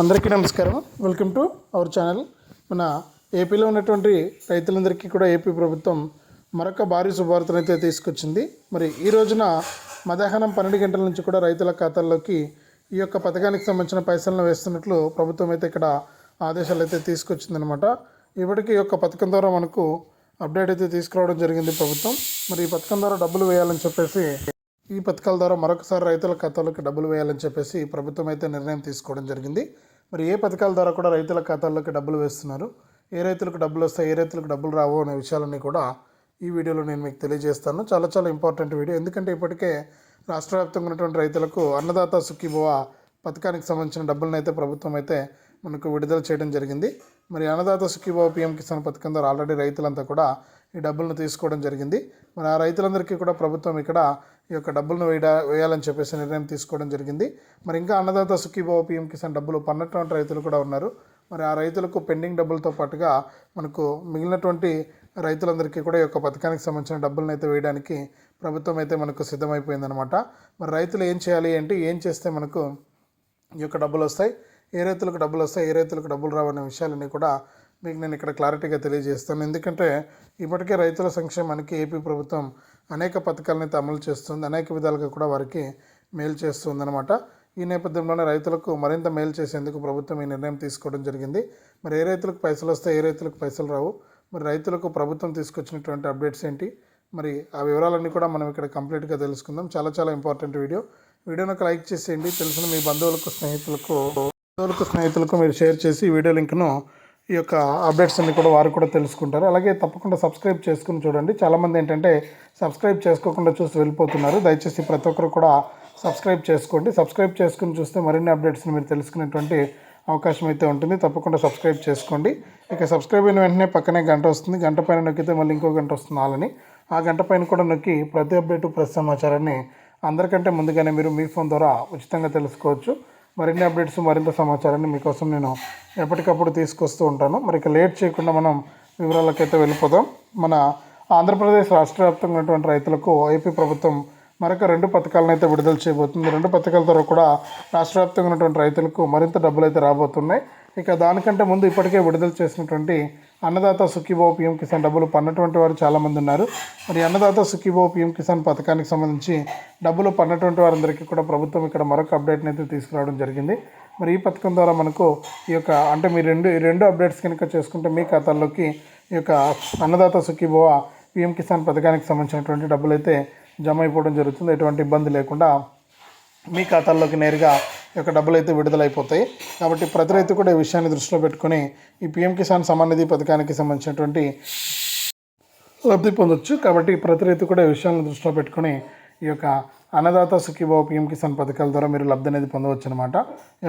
అందరికీ నమస్కారం. Welcome to our channel మన ఏపీలో ఉన్నటువంటి రైతులందరికీ కూడా ఏపీ ప్రభుత్వం మరొక భారీ శుభార్తను అయితే తీసుకొచ్చింది. మరి ఈ రోజున మధ్యాహ్నం పన్నెండు గంటల నుంచి కూడా రైతుల ఖాతాల్లోకి ఈ యొక్క పథకానికి సంబంధించిన పైసలను వేస్తున్నట్లు ప్రభుత్వం అయితే ఇక్కడ ఆదేశాలు అయితే తీసుకొచ్చిందనమాట ఇప్పటికీ ఈ యొక్క పథకం ద్వారా మనకు అప్డేట్ అయితే తీసుకురావడం జరిగింది ప్రభుత్వం. మరి ఈ పథకం ద్వారా డబ్బులు వేయాలని చెప్పేసి ఈ పథకాల ద్వారా మరొకసారి రైతుల ఖాతాలోకి డబ్బులు వేయాలని చెప్పేసి ప్రభుత్వం అయితే నిర్ణయం తీసుకోవడం జరిగింది. మరి ఏ పథకాల ద్వారా కూడా రైతుల ఖాతాల్లోకి డబ్బులు వేస్తున్నారు? ఏ రైతులకు డబ్బులు వస్తాయి? ఏ రైతులకు డబ్బులు రావు అనే విషయాలన్నీ కూడా ఈ వీడియోలో నేను మీకు తెలియజేస్తాను. చాలా చాలా ఇంపార్టెంట్ వీడియో. ఎందుకంటే ఇప్పటికే రాష్ట్ర వ్యాప్తంగా ఉన్నటువంటి రైతులకు అన్నదాత సుఖీభవ పథకానికి సంబంధించిన డబ్బులను అయితే ప్రభుత్వం అయితే మనకు విడుదల చేయడం జరిగింది. మరి అన్నదాత సుఖీభవ పిఎం కిసాన్ పథకం ద్వారా ఆల్రెడీ రైతులంతా కూడా ఈ డబ్బులను తీసుకోవడం జరిగింది. మరి ఆ రైతులందరికీ కూడా ప్రభుత్వం ఇక్కడ ఈ యొక్క డబ్బులను వేయడా వేయాలని చెప్పేసి నిర్ణయం తీసుకోవడం జరిగింది. మరి ఇంకా అన్నదాత సుఖీభవ పిఎం కిసాన్ డబ్బులు పన్నటువంటి రైతులు కూడా ఉన్నారు. మరి ఆ రైతులకు పెండింగ్ డబ్బులతో పాటుగా మనకు మిగిలినటువంటి రైతులందరికీ కూడా ఈ యొక్క పథకానికి సంబంధించిన డబ్బులను అయితే వేయడానికి ప్రభుత్వం అయితే మనకు సిద్ధమైపోయిందనమాట మరి రైతులు ఏం చేయాలి అంటే ఏం చేస్తే మనకు ఈ యొక్క డబ్బులు వస్తాయి? ఏ రైతులకు డబ్బులు వస్తాయి? ఏ రైతులకు డబ్బులు రావనే విషయాలన్నీ కూడా మీకు నేను ఇక్కడ క్లారిటీగా తెలియజేస్తాను. ఎందుకంటే ఇప్పటికే రైతుల సంక్షేమానికి ఏపీ ప్రభుత్వం అనేక పథకాలను అయితే అమలు చేస్తుంది. అనేక విధాలుగా కూడా వారికి మేలు చేస్తుందన్నమాట. ఈ నేపథ్యంలోనే రైతులకు మరింత మేలు చేసేందుకు ప్రభుత్వం ఈ నిర్ణయం తీసుకోవడం జరిగింది. మరి ఏ రైతులకు పైసలు వస్తాయి ఏ రైతులకు పైసలు రావు? మరి రైతులకు ప్రభుత్వం తీసుకొచ్చినటువంటి అప్డేట్స్ ఏంటి? మరి ఆ వివరాలన్నీ కూడా మనం ఇక్కడ కంప్లీట్గా తెలుసుకుందాం. చాలా చాలా ఇంపార్టెంట్ వీడియో. వీడియోని ఒక లైక్ చేసేయండి. తెలిసిన మీ బంధువులకు స్నేహితులకు బంధువులకు స్నేహితులకు మీరు షేర్ చేసి ఈ వీడియో లింక్ను ఈ యొక్క అప్డేట్స్ అన్ని కూడా వారు కూడా తెలుసుకుంటారు. అలాగే తప్పకుండా సబ్స్క్రైబ్ చేసుకుని చూడండి. చాలామంది ఏంటంటే సబ్స్క్రైబ్ చేసుకోకుండా చూసి వెళ్ళిపోతున్నారు. దయచేసి ప్రతి ఒక్కరు కూడా సబ్స్క్రైబ్ చేసుకోండి. సబ్స్క్రైబ్ చేసుకుని చూస్తే మరిన్ని అప్డేట్స్ని మీరు తెలుసుకునేటువంటి అవకాశం అయితే ఉంటుంది. తప్పకుండా సబ్స్క్రైబ్ చేసుకోండి. ఇక సబ్స్క్రైబ్ అయిన వెంటనే పక్కనే గంట వస్తుంది. గంట పైన నొక్కితే మళ్ళీ ఇంకో గంట వస్తుంది వాళ్ళని ఆ గంట పైన కూడా నొక్కి ప్రతి అప్డేటు ప్రతి సమాచారాన్ని అందరికంటే ముందుగానే మీరు మీ ఫోన్ ద్వారా ఉచితంగా తెలుసుకోవచ్చు. మరిన్ని అప్డేట్స్ మరింత సమాచారాన్ని మీకోసం నేను ఎప్పటికప్పుడు తీసుకొస్తూ ఉంటాను. మరి ఇక లేట్ చేయకుండా మనం వివరాలకైతే వెళ్ళిపోదాం. మన ఆంధ్రప్రదేశ్ రాష్ట్ర వ్యాప్తంగా ఉన్నటువంటి రైతులకు ఏపీ ప్రభుత్వం మరొక రెండు పథకాలను అయితే విడుదల చేయబోతుంది. రెండు పథకాల ద్వారా కూడా రాష్ట్ర వ్యాప్తంగా ఉన్నటువంటి రైతులకు మరింత డబ్బులు అయితే రాబోతున్నాయి. ఇక దానికంటే ముందు ఇప్పటికే విడుదల చేసినటువంటి అన్నదాత సుఖీభావ పిఎం కిసాన్ డబ్బులు పన్నటువంటి వారు చాలామంది ఉన్నారు. మరి అన్నదాత సుఖీభావ పిఎం కిసాన్ పథకానికి సంబంధించి డబ్బులు పన్నటువంటి వారందరికీ కూడా ప్రభుత్వం ఇక్కడ మరొక అప్డేట్ని అయితే తీసుకురావడం జరిగింది. మరి ఈ పథకం ద్వారా మనకు ఈ యొక్క అంటే మీ రెండు ఈ రెండు అప్డేట్స్ కనుక చేసుకుంటే మీ ఖాతాల్లోకి ఈ యొక్క అన్నదాత సుఖీభావ పిఎం కిసాన్ పథకానికి సంబంధించినటువంటి డబ్బులు అయితే జమ అయిపోవడం జరుగుతుంది. ఎటువంటి ఇబ్బంది లేకుండా మీ ఖాతాల్లోకి నేరుగా యొక్క డబ్బులు అయితే విడుదలైపోతాయి. కాబట్టి ప్రతి రైతు కూడా ఈ విషయాన్ని దృష్టిలో పెట్టుకుని ఈ పిఎం కిసాన్ సమాన్ నిధి పథకానికి సంబంధించినటువంటి లబ్ధి పొందొచ్చు. కాబట్టి ప్రతి రైతు కూడా ఈ విషయాన్ని దృష్టిలో పెట్టుకొని ఈ యొక్క అన్నదాత సుఖీభావ పిఎం కిసాన్ పథకాల ద్వారా మీరు లబ్ధి అనేది పొందవచ్చు అనమాట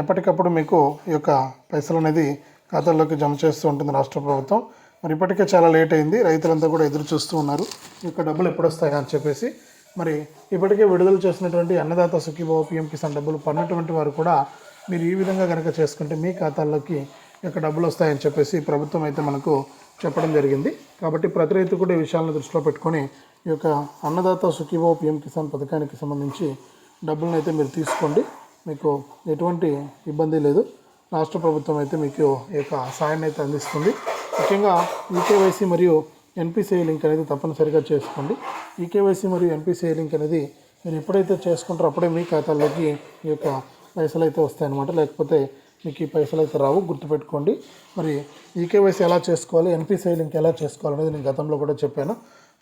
ఎప్పటికప్పుడు మీకు ఈ యొక్క పైసలు అనేది ఖాతాల్లోకి జమ చేస్తూ ఉంటుంది రాష్ట్ర ప్రభుత్వం. మరి ఇప్పటికే చాలా లేట్ అయింది. రైతులంతా కూడా ఎదురు చూస్తూ ఉన్నారు. ఈ యొక్క డబ్బులు ఎప్పుడు వస్తాయా అని చెప్పేసి మరి ఇప్పటికే విడుదల చేసినటువంటి అన్నదాత సుఖీభావ పిఎం కిసాన్ డబ్బులు పన్నటువంటి వారు కూడా మీరు ఈ విధంగా కనుక చేసుకుంటే మీ ఖాతాల్లోకి యొక్క డబ్బులు వస్తాయని చెప్పేసి ప్రభుత్వం అయితే మనకు చెప్పడం జరిగింది. కాబట్టి ప్రతి రైతు కూడా ఈ విషయాలను దృష్టిలో పెట్టుకొని ఈ యొక్క అన్నదాత సుఖీభావ పిఎం కిసాన్ పథకానికి సంబంధించి డబ్బులను అయితే మీరు తీసుకోండి. మీకు ఎటువంటి ఇబ్బంది లేదు. రాష్ట్ర ప్రభుత్వం అయితే మీకు ఈ యొక్క సాయాన్ని అయితే అందిస్తుంది. ముఖ్యంగా ఈకేవైసీ మరియు ఎన్పిసిఐ లింక్ అనేది తప్పనిసరిగా చేసుకోండి. ఈకేవైసీ మరియు ఎన్పిసిఐ లింక్ అనేది మీరు ఎప్పుడైతే చేసుకుంటారో అప్పుడే మీ ఖాతాలోకి ఈ యొక్క పైసలు అయితే వస్తాయన్నమాట. లేకపోతే మీకు ఈ పైసలు అయితే రావు గుర్తుపెట్టుకోండి. మరి ఈకేవైసీ ఎలా చేసుకోవాలి ఎన్పిసిఐ లింక్ ఎలా చేసుకోవాలి అనేది నేను గతంలో కూడా చెప్పాను.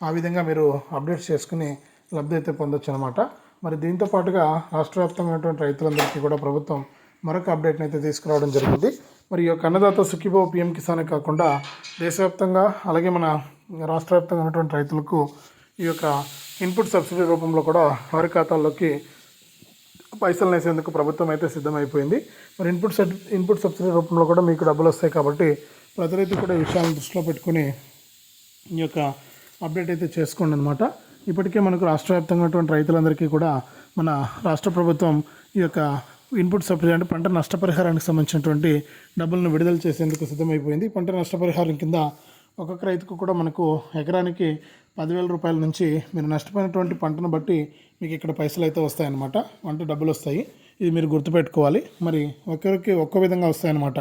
ఆ విధంగా మీరు అప్డేట్స్ చేసుకుని లబ్ధి అయితే పొందొచ్చు అనమాట మరి దీంతో పాటుగా రాష్ట్ర వ్యాప్తంగా ఉన్నటువంటి రైతులందరికీ కూడా ప్రభుత్వం మరొక అప్డేట్ని అయితే తీసుకురావడం జరిగింది. మరి యొక్క అన్నదాత సుఖీభావ పిఎం కిసానే కాకుండా దేశవ్యాప్తంగా అలాగే మన రాష్ట్ర వ్యాప్తంగా ఉన్నటువంటి రైతులకు ఈ యొక్క ఇన్పుట్ సబ్సిడీ రూపంలో కూడా వారి ఖాతాల్లోకి పైసలు వేసేందుకు ప్రభుత్వం అయితే సిద్ధమైపోయింది. మరి ఇన్పుట్ సబ్ ఇన్పుట్ సబ్సిడీ రూపంలో కూడా మీకు డబ్బులు వస్తాయి కాబట్టి ప్రతి రైతు కూడా ఈ విషయాలను దృష్టిలో పెట్టుకుని ఈ యొక్క అప్డేట్ అయితే చేసుకోండి అనమాట ఇప్పటికే మనకు రాష్ట్ర వ్యాప్తంగా ఉన్నటువంటి రైతులందరికీ కూడా మన రాష్ట్ర ప్రభుత్వం ఈ యొక్క ఇన్పుట్ సబ్సిడీ అంటే పంట నష్టపరిహారానికి సంబంధించినటువంటి డబ్బులను విడుదల చేసేందుకు సిద్ధమైపోయింది. పంట నష్టపరిహారం కింద ఒక్కొక్క రైతుకు కూడా మనకు ఎకరానికి పదివేల రూపాయల నుంచి మీరు నష్టపోయినటువంటి పంటను బట్టి మీకు ఇక్కడ పైసలు అయితే వస్తాయన్నమాట. అంటే డబ్బులు వస్తాయి. ఇది మీరు గుర్తుపెట్టుకోవాలి. మరి ఒక్కరికి ఒక్కో విధంగా వస్తాయన్నమాట.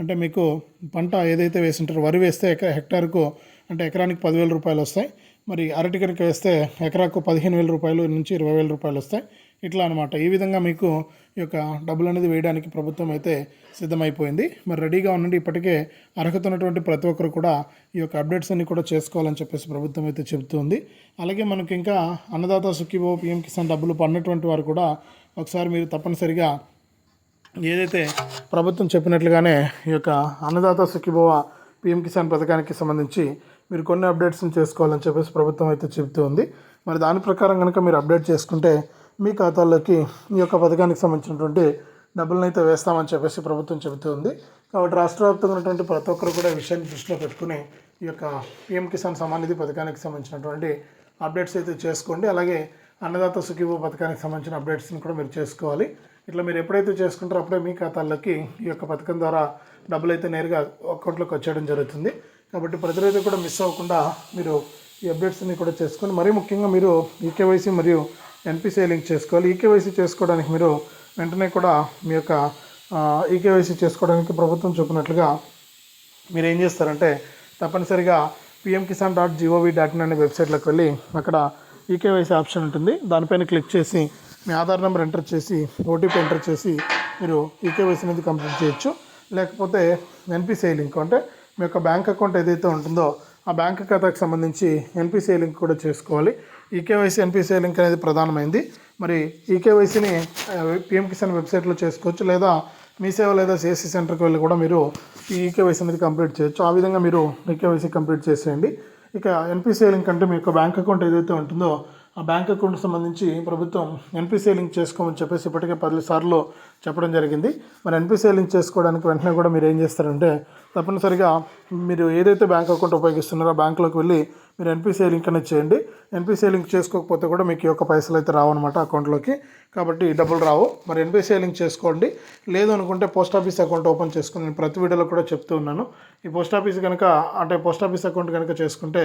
అంటే మీకు పంట ఏదైతే వేసింటారో వరి వేస్తే ఎక హెక్టార్కు అంటే ఎకరానికి పదివేల రూపాయలు వస్తాయి. మరి అరటి కనుక వేస్తే ఎకరాకు పదిహేను వేల రూపాయలు నుంచి ఇరవై వేల రూపాయలు వస్తాయి. ఇట్లా అనమాట ఈ విధంగా మీకు ఈ యొక్క డబ్బులు అనేది వేయడానికి ప్రభుత్వం అయితే సిద్ధమైపోయింది. మరి రెడీగా ఉండండి. ఇప్పటికే అర్హత ఉన్నటువంటి ప్రతి ఒక్కరు కూడా ఈ యొక్క అప్డేట్స్ అన్ని కూడా చేసుకోవాలని చెప్పేసి ప్రభుత్వం అయితే చెబుతుంది. అలాగే మనకి ఇంకా అన్నదాత సుఖీభో పిఎం కిసాన్ డబ్బులు పడినటువంటి వారు కూడా ఒకసారి మీరు తప్పనిసరిగా ఏదైతే ప్రభుత్వం చెప్పినట్లుగానే ఈ యొక్క అన్నదాత సుఖీభవ పిఎం కిసాన్ పథకానికి సంబంధించి మీరు కొన్ని అప్డేట్స్ని చేసుకోవాలని చెప్పేసి ప్రభుత్వం అయితే చెబుతూ ఉంది మరి దాని ప్రకారం కనుక మీరు అప్డేట్ చేసుకుంటే మీ ఖాతాల్లోకి ఈ యొక్క పథకానికి సంబంధించినటువంటి డబ్బులను అయితే వేస్తామని చెప్పేసి ప్రభుత్వం చెబుతూ ఉంది కాబట్టి రాష్ట్ర వ్యాప్తంగా ఉన్నటువంటి ప్రతి ఒక్కరు కూడా విషయాన్ని దృష్టిలో పెట్టుకుని ఈ యొక్క పిఎం కిసాన్ సమాన్ నిధి పథకానికి సంబంధించినటువంటి అప్డేట్స్ అయితే చేసుకోండి. అలాగే అన్నదాత సుఖీభో పథకానికి సంబంధించిన అప్డేట్స్ని కూడా మీరు చేసుకోవాలి. ఇట్లా మీరు ఎప్పుడైతే చేసుకుంటారో అప్పుడే మీ ఖాతాల్లోకి ఈ యొక్క పథకం ద్వారా డబ్బులు అయితే నేరుగా అకౌంట్లోకి వచ్చేయడం జరుగుతుంది. కాబట్టి ప్రజలైతే కూడా మిస్ అవ్వకుండా మీరు ఈ అప్డేట్స్ని కూడా చేసుకొని మరీ ముఖ్యంగా మీరు ఈకేవైసీ మరియు ఎన్పిసిఐ లింక్ చేసుకోవాలి. ఈకేవైసీ చేసుకోవడానికి మీరు వెంటనే కూడా మీ యొక్క ఈకేవైసీ చేసుకోవడానికి ప్రభుత్వం చెప్పినట్లుగా మీరు ఏం చేస్తారంటే తప్పనిసరిగా PM Kisan dot gov dot in అనే వెబ్సైట్లోకి వెళ్ళి అక్కడ ఈకేవైసీ ఆప్షన్ ఉంటుంది. దానిపైన క్లిక్ చేసి మీ ఆధార్ నెంబర్ ఎంటర్ చేసి ఓటీపీ ఎంటర్ చేసి మీరు ఈకేవైసీ అనేది కంప్లీట్ చేయొచ్చు. లేకపోతే ఎన్పిసిఐ లింక్ అంటే మీ యొక్క బ్యాంక్ అకౌంట్ ఏదైతే ఉంటుందో ఆ బ్యాంక్ ఖాతాకు సంబంధించి ఎన్పిసిఐ లింక్ కూడా చేసుకోవాలి. ఈకేవైసీ ఎన్పిసిఐ లింక్ అనేది ప్రధానమైంది. మరి ఈకేవైసీని పిఎం కిసాన్ వెబ్సైట్లో చేసుకోవచ్చు లేదా మీ సేవ లేదా సిఎస్సి సెంటర్కి వెళ్ళి కూడా మీరు ఈ ఈకేవైసీ అనేది కంప్లీట్ చేయొచ్చు. ఆ విధంగా మీరు ఈకేవైసీ కంప్లీట్ చేసేయండి. ఇక ఎన్పిసిఐ లింక్ అంటే మీ యొక్క బ్యాంక్ అకౌంట్ ఏదైతే ఉంటుందో ఆ బ్యాంక్ అకౌంట్ సంబంధించి ప్రభుత్వం ఎన్పిసిఐ లింక్ చేసుకోమని చెప్పేసి ఇప్పటికే పది సార్లు చెప్పడం జరిగింది. మరి ఎన్పిసిఐ లింక్ చేసుకోవడానికి వెంటనే కూడా మీరు ఏం చేస్తారంటే తప్పనిసరిగా మీరు ఏదైతే బ్యాంక్ అకౌంట్ ఉపయోగిస్తున్నారో ఆ బ్యాంకులోకి వెళ్ళి మీరు ఎన్పిసిఐ లింక్ అనేది చేయండి. ఎన్పిసిఐ లింక్ చేసుకోకపోతే కూడా మీకు ఈ యొక్క పైసలు అయితే రావన్నమాట అకౌంట్లోకి. కాబట్టి డబ్బులు రావు. మరి ఎన్పిసిఐ లింక్ చేసుకోండి. లేదు అనుకుంటే పోస్ట్ ఆఫీస్ అకౌంట్ ఓపెన్ చేసుకుని నేను ప్రతి వీడియోలో కూడా చెప్తూ ఉన్నాను. ఈ పోస్ట్ ఆఫీస్ కనుక అంటే పోస్ట్ ఆఫీస్ అకౌంట్ కనుక చేసుకుంటే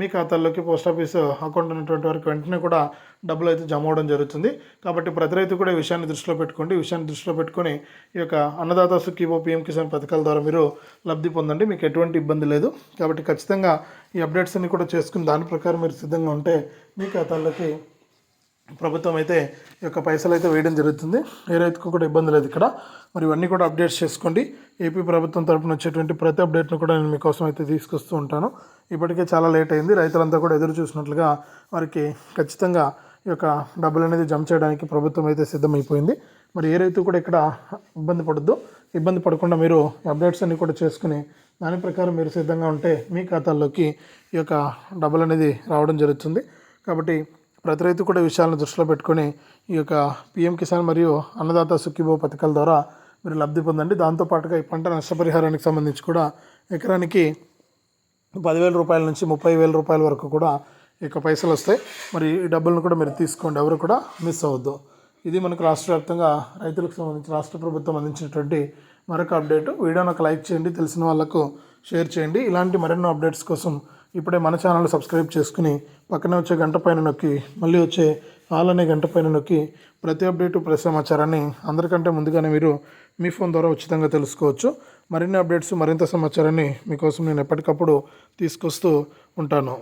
మీ ఖాతాల్లోకి పోస్ట్ ఆఫీస్ అకౌంట్ ఉన్నటువంటి వరకు వెంటనే కూడా డబ్బులు అయితే జమ అవడం జరుగుతుంది. కాబట్టి ప్రతి రైతు కూడా ఈ విషయాన్ని దృష్టిలో పెట్టుకోండి. ఈ విషయాన్ని దృష్టిలో పెట్టుకొని ఈ యొక్క అన్నదాత సుఖీబో పిఎం కిసాన్ పథకాల ద్వారా మీరు లబ్ధి పొందండి. మీకు ఎటువంటి ఇబ్బంది లేదు. కాబట్టి ఖచ్చితంగా ఈ అప్డేట్స్ అన్ని కూడా చేసుకుని దాని ప్రకారం మీరు సిద్ధంగా ఉంటే మీ ఖాతాల్లోకి ప్రభుత్వం అయితే ఈ యొక్క పైసలు అయితే వేయడం జరుగుతుంది. ఏ రైతుకు కూడా ఇబ్బంది లేదు ఇక్కడ. మరి ఇవన్నీ కూడా అప్డేట్స్ చేసుకోండి. ఏపీ ప్రభుత్వం తరపున వచ్చేటువంటి ప్రతి అప్డేట్ను కూడా నేను మీకోసం అయితే తీసుకొస్తూ ఉంటాను. ఇప్పటికే చాలా లేట్ అయింది. రైతులంతా కూడా ఎదురు చూసినట్లుగా వారికి ఖచ్చితంగా ఈ యొక్క డబ్బులు అనేది జమ చేయడానికి ప్రభుత్వం అయితే సిద్ధమైపోయింది. మరి ఏ రైతు కూడా ఇక్కడ ఇబ్బంది పడద్దు. ఇబ్బంది పడకుండా మీరు అప్డేట్స్ అన్ని కూడా చేసుకుని దాని ప్రకారం మీరు సిద్ధంగా ఉంటే మీ ఖాతాల్లోకి ఈ యొక్క డబ్బులు అనేది రావడం జరుగుతుంది. కాబట్టి ప్రతి రైతు కూడా విషయాలను దృష్టిలో పెట్టుకొని ఈ యొక్క పిఎం కిసాన్ మరియు అన్నదాత సుఖీభో పథకాల ద్వారా మీరు లబ్ధి పొందండి. దాంతోపాటుగా ఈ పంట నష్టపరిహారానికి సంబంధించి కూడా ఎకరానికి పదివేల రూపాయల నుంచి ముప్పై వేల రూపాయల వరకు కూడా ఈ యొక్క పైసలు వస్తాయి. మరి ఈ డబ్బులను కూడా మీరు తీసుకోండి. ఎవరు కూడా మిస్ అవ్వద్దు. ఇది మనకు రాష్ట్ర వ్యాప్తంగా రైతులకు సంబంధించి రాష్ట్ర ప్రభుత్వం అందించినటువంటి మరొక అప్డేట్. వీడియోని ఒక లైక్ చేయండి తెలిసిన వాళ్ళకు షేర్ చేయండి. ఇలాంటి మరెన్నో అప్డేట్స్ కోసం ఇప్పుడే మన ఛానల్ సబ్స్క్రైబ్ చేసుకుని పక్కనే వచ్చే గంట పైన నొక్కి మళ్ళీ వచ్చే ఆల్ అనే గంట పైన నొక్కి ప్రతి అప్డేటు ప్రతి సమాచారాన్ని అందరికంటే ముందుగానే మీరు మీ ఫోన్ ద్వారా ఉచితంగా తెలుసుకోవచ్చు. మరిన్ని అప్డేట్స్ మరింత సమాచారాన్ని మీకోసం నేను ఎప్పటికప్పుడు తీసుకొస్తూ ఉంటాను.